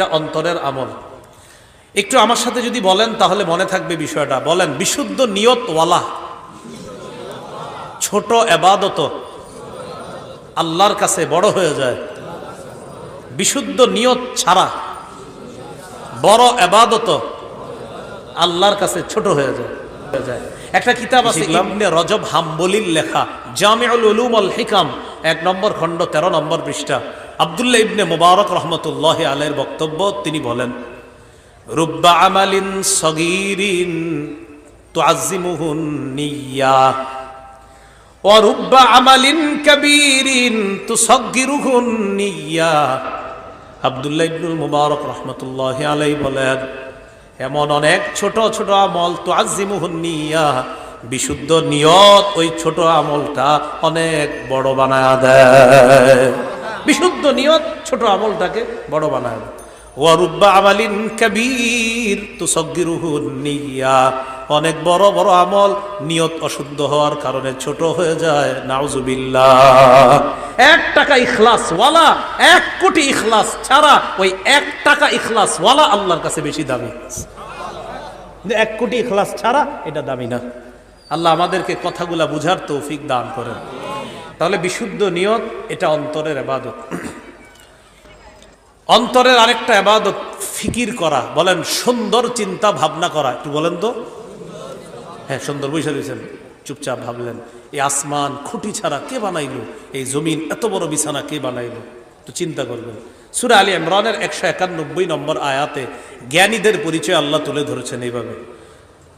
এটা অন্তরের আমল। একটু আমার সাথে যদি বলেন তাহলে মনে থাকবে বিষয়টা। বলেন বিশুদ্ধ নিয়তওয়ালা। ছোট এবাদত আল্লাহর কাছে বড় হয়ে যায়। বিশুদ্ধ নিয়ত ছাড়া বড় এবাদত আল্লাহর কাছে ছোট হয়ে যায়। হয়ে যায়। একটা কিতাব আছে ইবনে রজব হাম্বলির লেখা জামিউল উলুম আল হিকাম এক নম্বর খণ্ড তেরো নম্বর পৃষ্ঠা। আবদুল্লাহ ইবনে মুবারক রহমতুল্লাহ আলের বক্তব্য তিনি বলেন, রুব্বা আমালিন সগিরিন তুআজিমুহুন নিয়া ওয়া রুব্বা আমালিন কাবীরিন তুসাগগিরুহুন নিয়া আবদুল্লাহ ইবনুল মুবারক রহমতুল্লাহ আলাই বলেন, এমন অনেক ছোট ছোট আমল তো নিয়া বিশুদ্ধ নিয়ত ওই ছোট আমলটা অনেক বড় বানা দেয়। বিশুদ্ধ নিয়ত ছোট আমলটাকে বড় বানায়। ওয়ারুব্বা আমালিন কবির তো নিয়া। অনেক বড় বড় আমল নিয়ত অশুদ্ধ হওয়ার কারণে ছোট হয়ে যায়। নাউজুবিল্লাহ। এক টাকা ইখলাস ওয়ালা এক কোটি ইখলাস ছাড়া ওই এক টাকা ইখলাস ওয়ালা আল্লাহর কাছে বেশি দামি। এক কোটি ইখলাস ছাড়া এটা দামি না। আল্লাহ আমাদেরকে কথাগুলা বুঝার তৌফিক দান করেন। তাহলে বিশুদ্ধ নিয়ত, এটা অন্তরের আবাদত। অন্তরের আরেকটা আবাদত, ফিকির করা। বলেন, সুন্দর চিন্তা, ভাবনা করা। একটু বলেন তো। হ্যাঁ সুন্দর বৈশা দিয়েছেন। চুপচাপ ভাবলেন। এই আসমান খুঁটি ছাড়া কে বানাইলো? এই জমিন, এত বড় বিছানা কে বানাইলো? তো চিন্তা করবেন। সুরা আলী ইমরানের একশো একানব্বই নম্বর আয়াতে জ্ঞানীদের পরিচয় আল্লাহ তুলে ধরেছেন এইভাবে।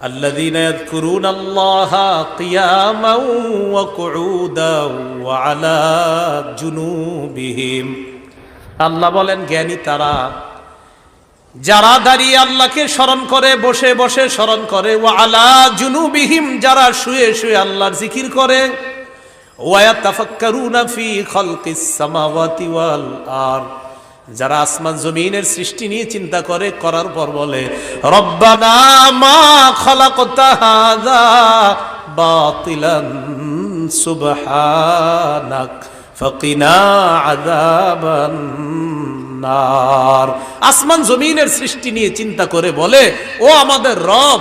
الذين يذكرون الله قياما وقعودا وعلى جنوبهم আল্লাহ বলেন জ্ঞানী তারা যারা দাঁড়িয়ে আল্লাহকে স্মরণ করে বসে বসে স্মরণ করে ও আলা জুনুবিহিম যারা শুয়ে শুয়ে আল্লাহর জিকির করে ওয়াতাফাক্কারুনা ফি খালকিস সামাওয়াতি ওয়াল আর যারা আসমান জমিনের সৃষ্টি নিয়ে চিন্তা করে, করার পর বলে, রব্বানা মা খালাকতা হাযা বাতিলান সুবহানাক, ফকিনা আযাবান নার। আসমান জমিনের সৃষ্টি নিয়ে চিন্তা করে বলে, ও আমাদের রব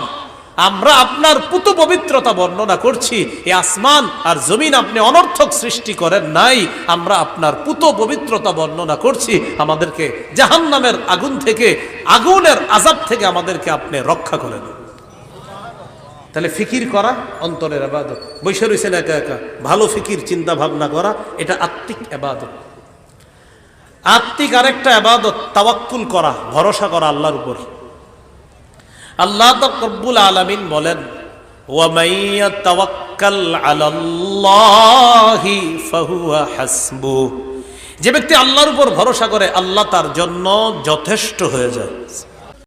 আমরা আপনার পুত পবিত্রতা বর্ণনা করছি। এ আসমান আর জমিন আপনি অনর্থক সৃষ্টি করেন নাই। আমরা আপনার পুত পবিত্রতা বর্ণনা করছি। আমাদেরকে জাহান নামের আগুন থেকে, আগুনের আজাব থেকে আমাদেরকে আপনি রক্ষা করেন তাহলে ফিকির করা অন্তরের আবাদত। বৈশা রয়েছেন একা একা। ভালো ফিকির, চিন্তা ভাবনা করা, এটা আত্মিক আবাদত। আত্মিক আরেকটা আবাদত, তাওয়াক্কুল করা, ভরসা করা আল্লাহর উপর। আল্লাহ তো কব্বুল আলমিন বলেন যে ব্যক্তি আল্লাহর উপর ভরসা করে, আল্লাহ তার জন্য যথেষ্ট হয়ে যায়।